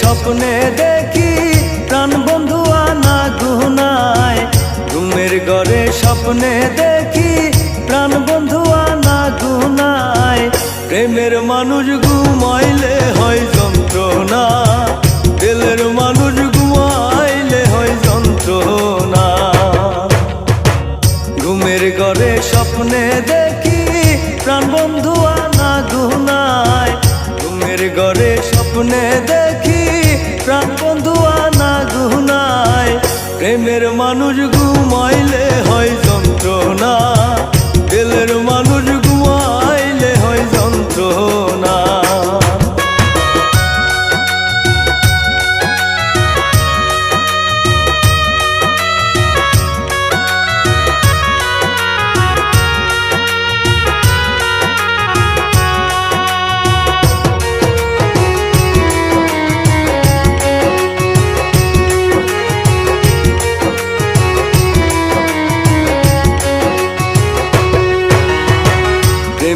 স্বপ্নে দেখি, প্রাণ বন্ধু আনা গুনায়। ঘুমের ঘরে স্বপ্নে দেখি, প্রাণ বন্ধু আনা গুনায়। প্রেমের মানুষ ঘুমাইলে হয় প্রেমের মানুষ ঘুমাইলে হয় যন্ত্রণা। দিলের মানুষ ঘুমাইলে হয় যন্ত্রণা।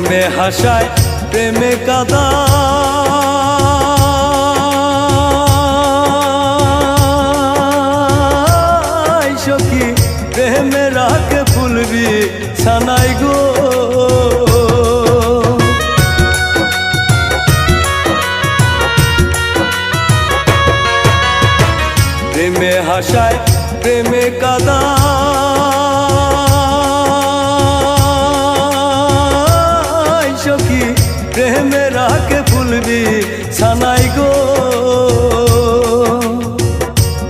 প্রেমে হাসায় প্রেমে কাদা। প্রেমে হাসায় প্রেমে কাদা। প্রেমে রাখে ফুলবি সানাই গো।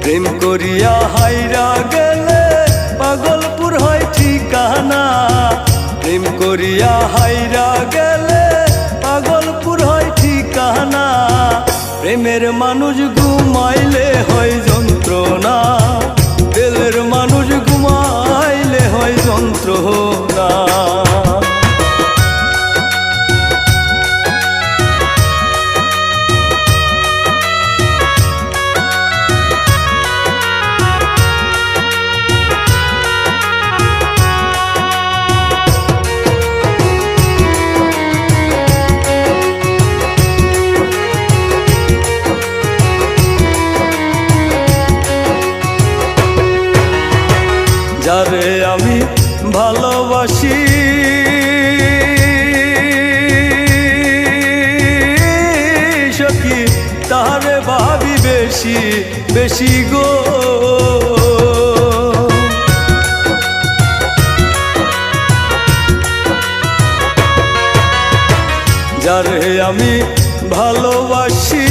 প্রেম করিয়া হাইরা গেলে পাগলপুর হয় ঠিকানা। প্রেম করিয়া হাইরা গেলে পাগলপুর হয় ঠিকানা। প্রেমের মানুষ ঘুমাইলে হয় যন্ত্রণা। দিলের মানুষ ঘুমাইলে হয় যন্ত্রণা। যারে আমি ভালোবাসি। সখী তারে ভাবি বেশি বেশি গো। যারে আমি ভালোবাসি।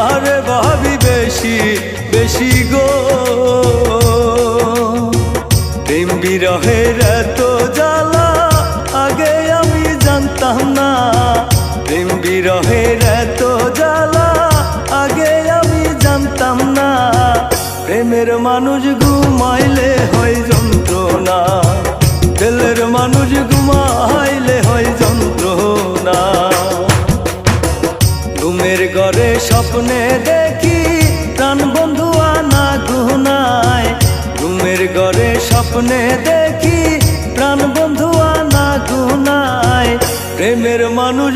তারে ভাবি বেশি বেশি গো। প্রেম বিরহের এত জ্বালা, আগে আমি জানতাম না। প্রেম বিরহের এত জ্বালা, আগে আমি জানতাম না। প্রেমের মানুষ ঘুমাইলে হয় যন্ত্রণা। দিলের মানুষ ঘুমাইলে হয় যন্ত্রণা। স্বপ্নে দেখি প্রাণ বন্ধু আনা গুনায়। প্রেমের মানুষ